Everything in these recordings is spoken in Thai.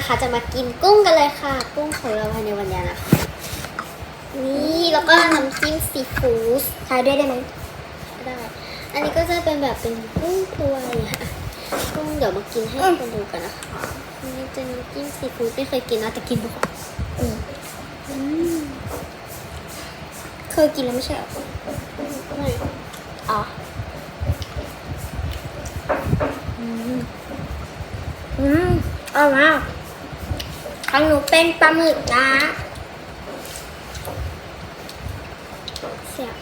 นะคะ จะมากินกุ้งกันเลยค่ะ กุ้งของเราภายในวันนี้นะคะนี่แล้วก็น้ำจิ้มซีฟู้ดทายด้วยได้ไหมได้ อันนี้ก็จะเป็นแบบเป็นกุ้งตัวใหญ่ค่ะกุ้งเดี๋ยวมากินให้คนดูกันนะคะนี่จะน้ำจิ้มซีฟู้ดไม่เคยกินนะแต่กินบ่อยเคยกินแล้วไม่ใช่หรอไม่อ๋ออืม อืมอร่อยมาก ของหนูเป็นปลาหมึกนะเสียบ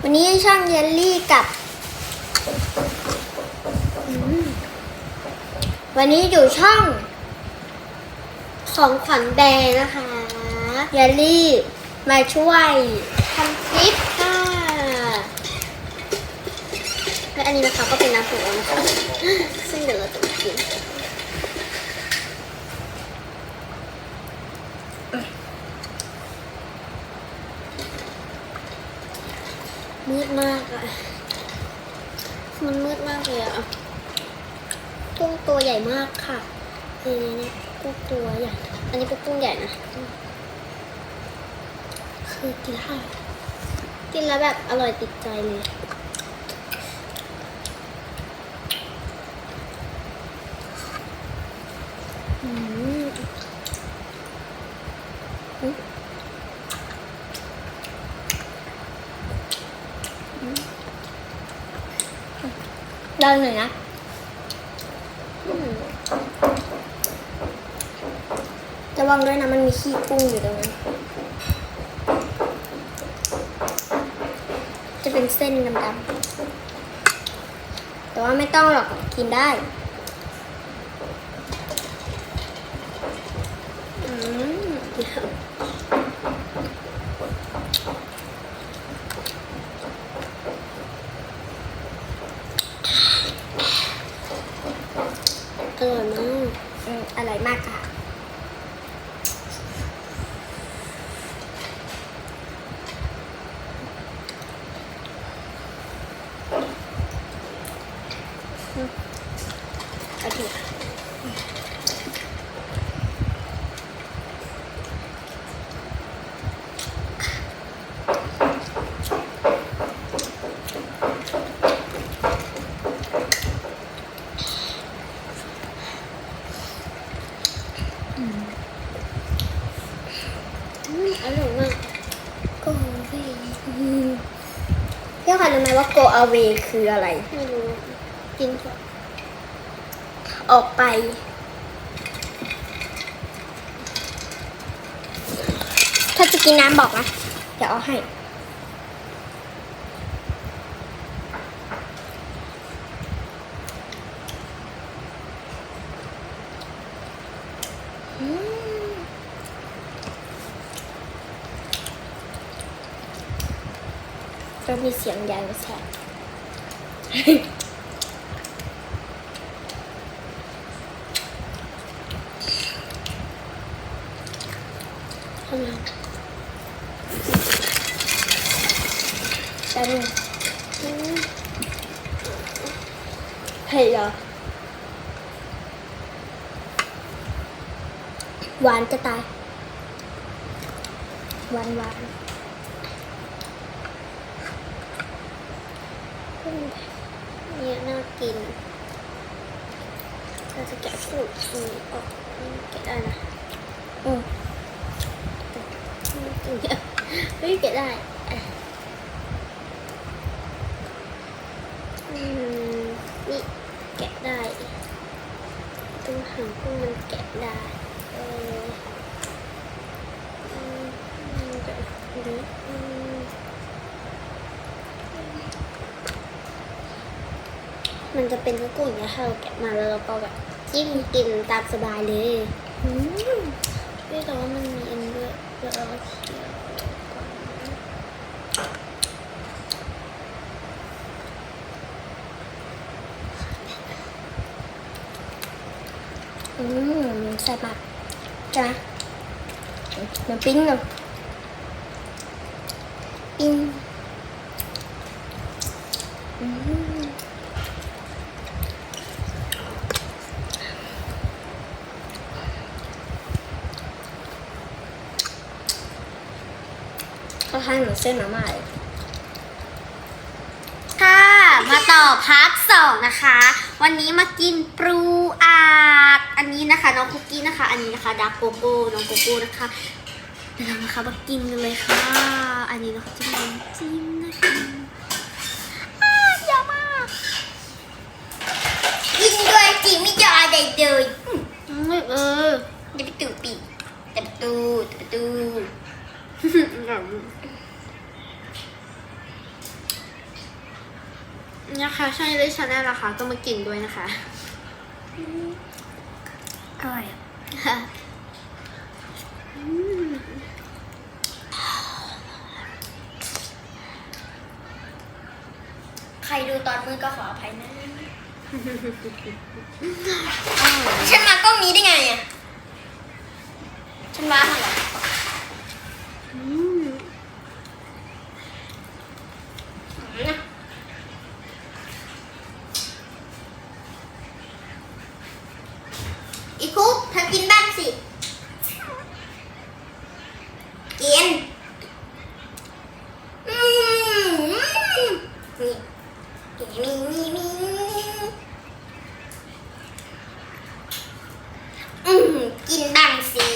วันนี้ช่างเยลลี่กับวันนี้อยู่ช่อง ของขวัญแบรนด์นะคะเยลลี่มาช่วยทำคลิปค่ะ และอันนี้นะคะก็เป็นน้ำผึ้งนะคะซึ่งเดี๋ยวเราจะมากินมืดมากอะมันมืดมากเลยอะกุ้งตัวใหญ่มากค่ะนี่นี่นี่กุ้งตัวใหญ่ อันนี้เป็นกุ้งใหญ่นะ คือกินได้กินแล้วแบบอร่อยติดใจเลย อืม เดินหน่อยนะอืมระวังด้วยนะมันมีขี้กุ้งอยู่ตรงนั้น จะเป็นเส้นดำๆแต่ว่าไม่ต้องหรอกกินได้ อืม อร่อยมากอืมอร่อยมากค่ะ โอเคอืมอร่อยมาก โกเว เพี่ขวัญรู้ไหมว่า go away คืออะไร ไม่รู้ กินเถอะออกไป ถ้าจะกินน้ำบอกนะ เดี๋ยวเอาให้ จะมีเสียงยางแสบทำไมแป๊บนึงอืมเผ็ดเหรอหวานจะตายหวานหวาน เนี่ยน่ากิน เราจะแกะสูตรนี้ออกแกะได้นะอืมอืมเดี๋ยวเฮ้ยแกะได้อืมนี่แกะได้ตรงหางกุ้งมันแกะได้เอออืมอืมแกะดูดิ มมันจะเป็นกุ้งอย่างเงี้ยถ้าเราแกะมาแล้วเราก็แบบจิ้มกินตามสบายเลยอืมเฮ้ยแต่ว่ามันมีอันนี้ด้วยเดี๋ยวเราเคี่ยวก่อนนะอืมใส่ปากใช่ไหมเดี๋ยวปิ้งเลยปิ้งอืม ให้เหมื อนเส้นมาม่าเลยค่ะ มาต่อพาร์ทสองนะคะ วันนี้มากินปรูอาดอันนี้นะคะ น้องคุกกี้นะคะ อันนี้นะคะดาร์กโกโก้น้องโกโก้นะคะเดี๋ยวเรามาค่ะมากินกันเลยค่ะ อันนี้เราจะมีน้ำจิ้มนะคะอ้าวเยอะมากกินด้วยจีไม่ยออะไรเลยอืมเออเดี๋ยวไปตู่ปีเดี๋ยวไปตู่เดี๋ยวไปตู่ นะคะใช่เลยชาแนลนะคะก็มากินด้วยนะคะ อร่อยอะอืมใครดูตอนมือก็ขออภัยนะอร่อยฉันมากล้องนี้ได้ไงอะฉันว้ามาเหรออื อีคุกเธอกินบ้างสิ กิน อืมนี่มีมีมีอืมกินบ้างสิ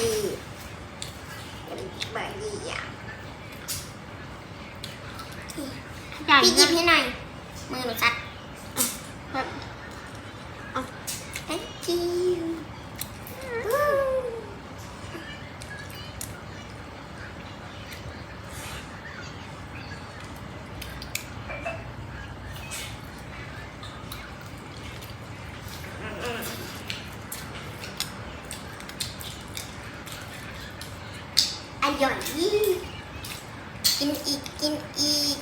บายดีอะใหญ่พี่หยิบนะให้หน่อย มือหนูซัด แบบ thank you อร่อยกินอีกกินอีก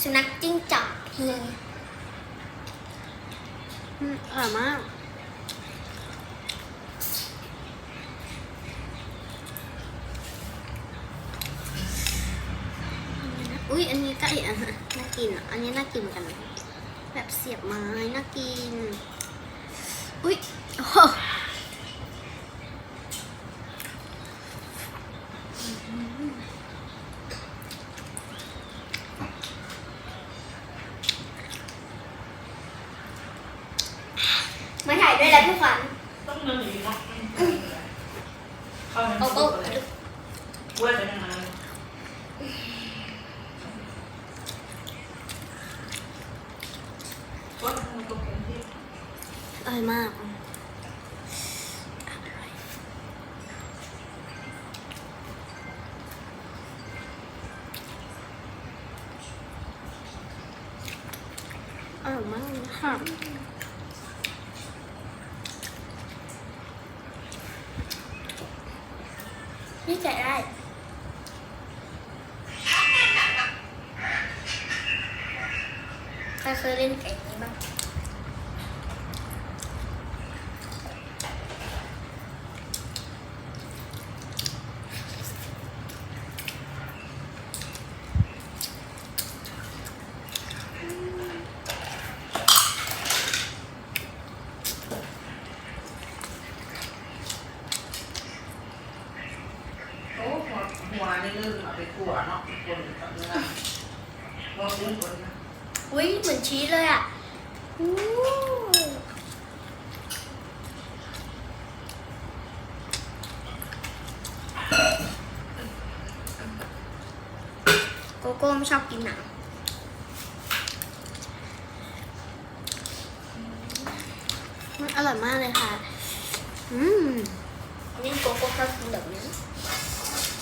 สุนัขจิ้งจอกเฮียอืมอร่อยมากอุ้ยอันนี้ก็อีกอะน่ากินอะอันนี้น่ากินเหมือนกันนะแบบเสียบไม้น่ากิน อุ้ยโอ้โหมาถ่ายด้วยแล้วพี่ขวัญต้องเดินหนีเนาะเข้าในโอ้โห เว้ยจะยังไงว่ามันก็เป็นที่ อร่อยมาก อร่อยมากเลย ค่ะ นี่แกะได้ใครเคยเล่นไก่นี้บ้าง โอ้หัว หัวนี่ลืมเอาไปขั่วเนาะคนกับเนื้อลองดึงคนนะอุ้ยเหมือนชีสเลยอะอู้โกโก้ไม่ชอบกินหนังมันอร่อยมากเลยค่ะ อืมนี่โกโก้ชอบกินแบบนี้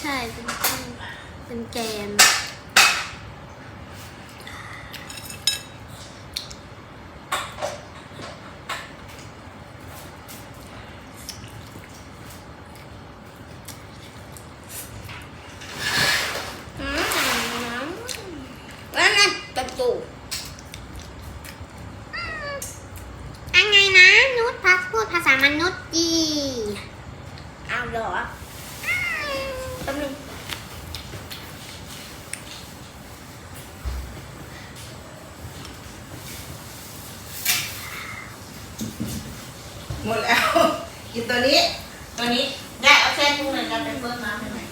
ใช่เป็นเป็นแกน อืมแล้วนั่นประตู อันไงนะ นุชพักพูดภาษามนุษย์ดี อ้าวเหรอแป๊บนึง หมดแล้ว กินตัวนี้ ตัวนี้ ได้เอาเส้นกุ้งเลยกันไปเพิ่มน้ำให้หน่อย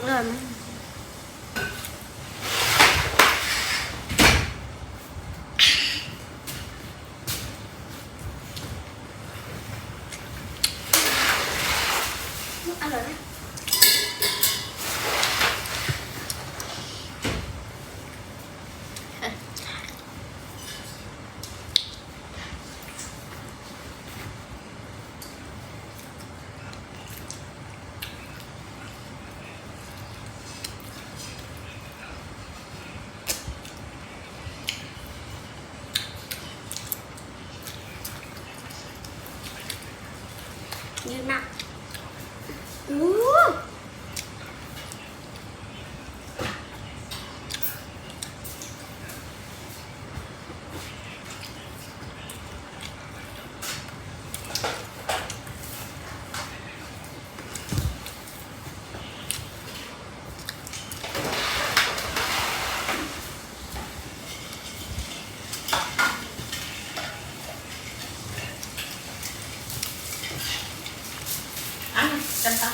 อร่อยไหมอร่อยไหม ยืดมากอู้ อะกันตา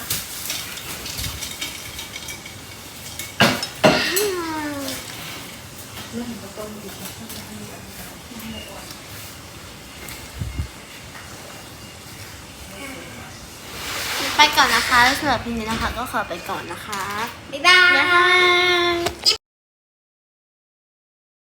ไปก่อนนะคะสำหรับพีนี้นะคะ ก็ขอไปก่อนนะคะ บ๊ายบายบ๊ายบาย